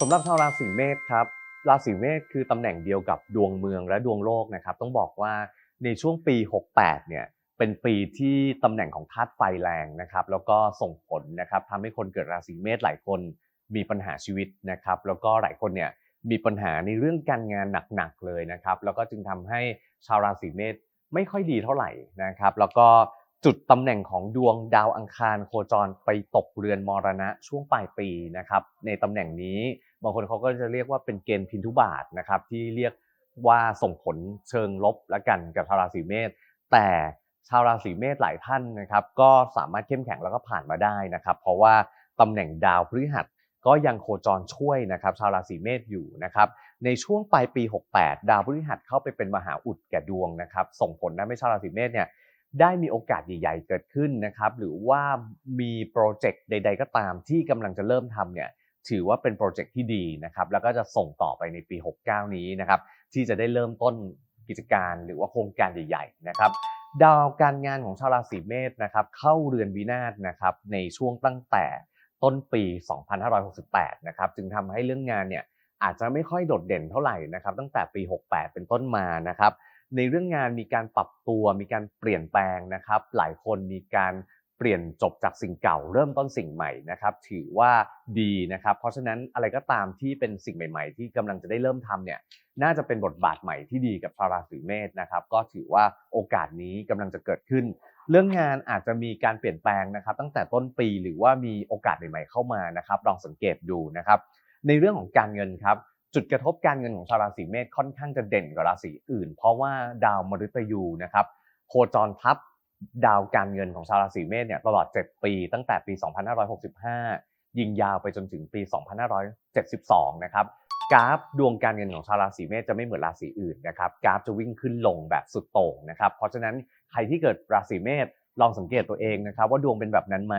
สำหรับชาวราศีเมษครับราศีเมษคือตำแหน่งเดียวกับดวงเมืองและดวงโลกนะครับ ต้องบอกว่าในช่วงปี 68 เนี่ยเป็นปีที่ตำแหน่งของธาตุไฟแรงนะครับ แล้วก็ส่งผลนะครับทำให้คนเกิดราศีเมษหลายคนมีปัญหาชีวิตนะครับ แล้วก็หลายคนเนี่ยมีปัญหาในเรื่องการงานหนักๆเลยนะครับ แล้วก็จึงทำให้ชาวราศีเมษไม่ค่อยดีเท่าไหร่นะครับ แล้วก็จุดตำแหน่งของดวงดาวอังคารโคจรไปตกเรือนมรณะช่วงปลายปีนะครับ ในตำแหน่งนี้ บางคนเขาก็จะเรียกว่าเป็นเกณฑ์พินทุบาทนะครับที่เรียกว่าส่งผลเชิงลบละกันกับชาวราศีเมษแต่ชาวราศีเมษหลายท่านนะครับ ก็สามารถเข้มแข็งแล้วก็ผ่านมาได้นะครับ เพราะว่าตำแหน่งดาวพฤหัสก็ยังโคจรช่วยนะครับ ชาวราศีเมษอยู่นะครับ ในช่วงปลายปี 68 ดาวพฤหัสเข้าไปเป็นมหาอุดแก่ดวงนะครับ ส่งผลทำให้ชาวราศีเมษเนี่ยได้มีโอกาสใหญ่ ๆ เกิดขึ้นนะครับ หรือว่ามีโปรเจกต์ใด ๆ ก็ตามที่กำลังจะเริ่มทำเนี่ย ถือว่าเป็นโปรเจกต์ที่ดีนะครับแล้วก็จะส่งต่อไปในปี 69 นี้นะครับที่จะได้เริ่มต้นกิจการหรือว่าโครงการใหญ่ๆนะครับดาวการงานของชาวราศีเมษนะครับเข้าเรือนวินาศนะครับในช่วงตั้งแต่ต้นปี 2568 นะครับจึงทำให้เรื่องงานเนี่ยอาจจะไม่ค่อยโดดเด่นเท่าไหร่นะครับตั้งแต่ปี 68 เป็นต้นมานะครับในเรื่องงานมีการปรับตัวมีการเปลี่ยนแปลงนะครับ หลายคนมีการ เปลี่ยนจบจากสิ่งเก่าเริ่มต้นสิ่งใหม่นะครับ ถือว่าดีนะครับ เพราะฉะนั้นอะไรก็ตามที่เป็นสิ่งใหม่ ๆ ที่กำลังจะได้เริ่มทำเนี่ยน่าจะเป็นบทบาทใหม่ที่ดีกับชาวราศีเมษนะครับ ก็ถือว่าโอกาสนี้กำลังจะเกิดขึ้น เรื่องงานอาจจะมีการเปลี่ยนแปลงนะครับ ตั้งแต่ต้นปีหรือว่ามีโอกาสใหม่ๆเข้ามานะครับลองสังเกตดูนะครับ ในเรื่องของการเงินครับจุดกระทบการเงินของชาวราศีเมษค่อนข้างจะเด่นกว่าราศีอื่น เพราะว่าดาวมฤตยูนะครับโคจรทับ ดาวการเงินของชาวราศีเมษเนี่ยตลอด 7 ปี ตั้งแต่ปี 2565 ยิงยาวไปจนถึงปี 2572 นะครับกราฟดวงการเงินของชาวราศีเมษจะไม่เหมือนราศีอื่นนะครับกราฟจะวิ่งขึ้นลงแบบสุดโต่งนะครับ เพราะฉะนั้นใครที่เกิดราศีเมษลองสังเกตตัวเองนะครับว่าดวงเป็นแบบนั้นไหม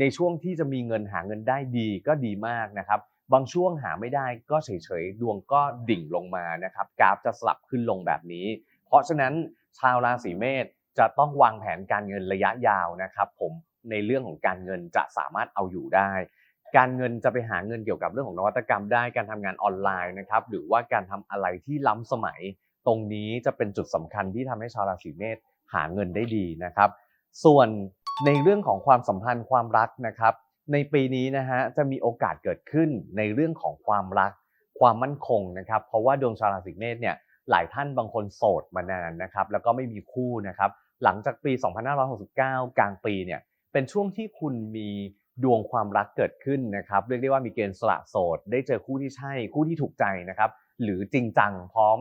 ในช่วงที่จะมีเงินหาเงินได้ดีก็ดีมากนะครับ บางช่วงหาไม่ได้ก็เฉยๆ ดวงก็ดิ่งลงมานะครับกราฟจะสลับขึ้นลงแบบนี้ เพราะฉะนั้นชาวราศีเมษ จะต้องวางแผนการเงินระยะยาวนะครับ ผมในเรื่องของการเงินจะสามารถเอาอยู่ได้ การเงินจะไปหาเงินเกี่ยวกับเรื่องของนวัตกรรมได้การทำงานออนไลน์นะครับ หรือว่าการทำอะไรที่ล้ำสมัย ตรงนี้จะเป็นจุดสำคัญที่ทำให้ชาวราศีเมษหาเงินได้ดีนะครับ ส่วนในเรื่องของความสัมพันธ์ความรักนะครับ ในปีนี้นะฮะจะมีโอกาสเกิดขึ้นในเรื่องของความรัก ความมั่นคงนะครับ เพราะว่าดวงชาวราศีเมษเนี่ยหลายท่านบางคนโสดมานานนะครับ แล้วก็ไม่มีคู่นะครับ หลังจากปี 2569 กลางปีเนี่ยเป็นช่วงที่คุณมีดวงความรักเกิดขึ้นนะครับเรียกได้ว่ามีเกณฑ์สละโสด ได้เจอคู่ที่ใช่คู่ที่ถูกใจนะครับหรือจริงจังพร้อม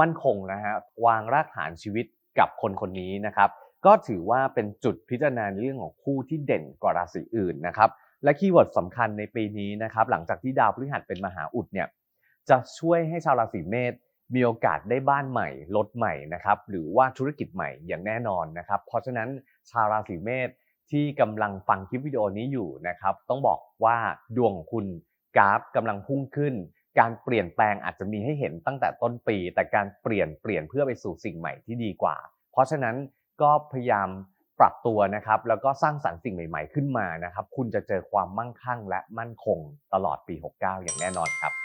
มั่นคงนะฮะวางรากฐานชีวิตกับคนคนนี้นะครับก็ถือว่าเป็นจุดพิจารณาเรื่องของคู่ที่เด่นกว่าราศีอื่นนะครับและคีย์เวิร์ดสำคัญในปีนี้นะครับหลังจากที่ดาวพฤหัสเป็นมหาอุดเนี่ยจะช่วยให้ชาวราศีเมษ มีโอกาสได้บ้านใหม่ รถใหม่นะครับ หรือว่าธุรกิจใหม่อย่างแน่นอนนะครับ เพราะฉะนั้นชาวราศีเมษที่กำลังฟังคลิปวิดีโอนี้อยู่นะครับ ต้องบอกว่าดวงของคุณกราฟกำลังพุ่งขึ้น การเปลี่ยนแปลงอาจจะมีให้เห็นตั้งแต่ต้นปี แต่การเปลี่ยนเปลี่ยนเพื่อไปสู่สิ่งใหม่ที่ดีกว่า เพราะฉะนั้นก็พยายามปรับตัวนะครับ แล้วก็สร้างสรรค์สิ่งใหม่ ๆ ขึ้นมานะครับ คุณจะเจอความมั่งคั่งและมั่นคงตลอดปี 69 อย่างแน่นอนครับ